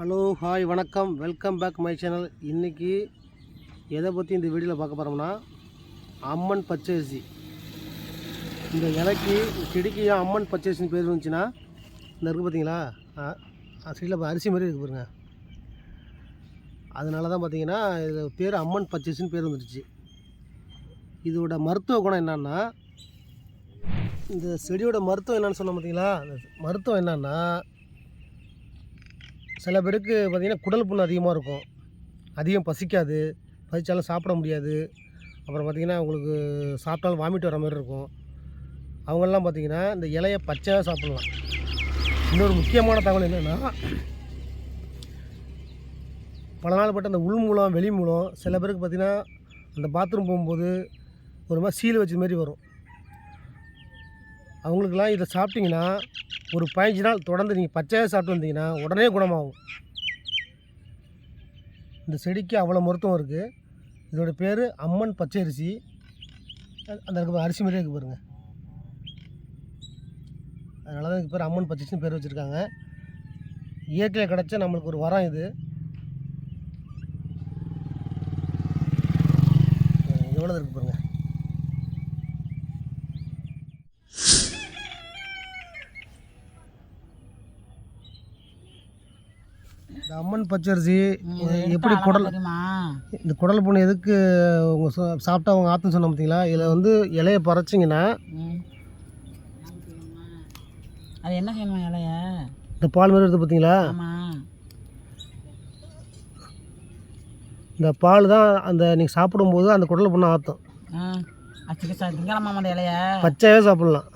Hello hi வணக்கம். Welcome back my channel இன்றைக்கி எதை பற்றி இந்த வீடியோவில் பார்க்க போகிறோம்னா அம்மன் பச்சரிசி இந்த இலைக்கு செடிக்கு ஏன் அம்மன் பச்சரிசின்னு பேர் இருந்துச்சுன்னா இந்த இருக்குது பார்த்தீங்களா சைடில் அரிசி மாதிரி இருக்குது பாருங்க. அதனால தான் பார்த்தீங்கன்னா இது பேர் அம்மன் பச்சரிசின்னு பேர் வந்துடுச்சு இதோட மருத்துவ குணம் என்னன்னா இந்த செடியோட மருத்துவம் என்னென்னு சொன்ன பார்த்தீங்களா அந்த மருத்துவம் என்னன்னா சில பேருக்கு பார்த்திங்கன்னா குடல் புண்ணு அதிகமாக இருக்கும். அதிகம் பசிக்காது. பசித்தாலும் சாப்பிட முடியாது. அப்புறம் பார்த்திங்கன்னா அவங்களுக்கு சாப்பிட்டாலும் வாமிட் வர மாதிரி இருக்கும். அவங்கெல்லாம் பார்த்திங்கன்னா இந்த இலையை பச்சையாக சாப்பிட்லாம். இன்னொரு முக்கியமான தகவல் என்னென்னா பல நாள் பட்ட அந்த உள் மூலம் வெளி மூலம் சில பேருக்கு பார்த்திங்கன்னா அந்த பாத்ரூம் போகும்போது ஒரு மாதிரி சீல் வச்ச மாதிரி வரும். அவங்களுக்கெல்லாம் இதை சாப்பிட்டிங்கன்னா ஒரு பதினஞ்சு நாள் தொடர்ந்து நீங்கள் பச்சையாக சாப்பிட்டு வந்தீங்கன்னா உடனே குணமாகும். இந்த செடிக்கு அவ்வளோ மருத்துவம் இருக்குது இதோட பேர் அம்மன் பச்சை அரிசி அந்த அரிசி மாதிரியே இருக்குது பாருங்க. அதனால தான் இதுக்கு பேர் அம்மன் பச்சரிசின்னு பேர் வச்சுருக்காங்க. இயற்கையில் கிடச்ச நம்மளுக்கு ஒரு வரம் இது. எவ்வளோ இருக்குது பாருங்கள் இந்த அம்மன் பச்சரிசி எப்படி குடல் இந்த குடல் புண்ணு எதுக்கு உங்க சா- சாப்பிட்டா அவங்க ஆத்துன்னு சொன்ன பார்த்தீங்களா இதில் வந்து இலையை பறைச்சிங்கன்னா. அது என்ன செய்யணுமா இலைய? இந்த பால் மாதிரி இருக்குது பார்த்தீங்களா இந்த பால் தான் அந்த நீங்கள் சாப்பிடும்போது அந்த குடல் புண்ணை ஆற்றும் இலைய. பச்சையாகவே சாப்பிட்லாம்.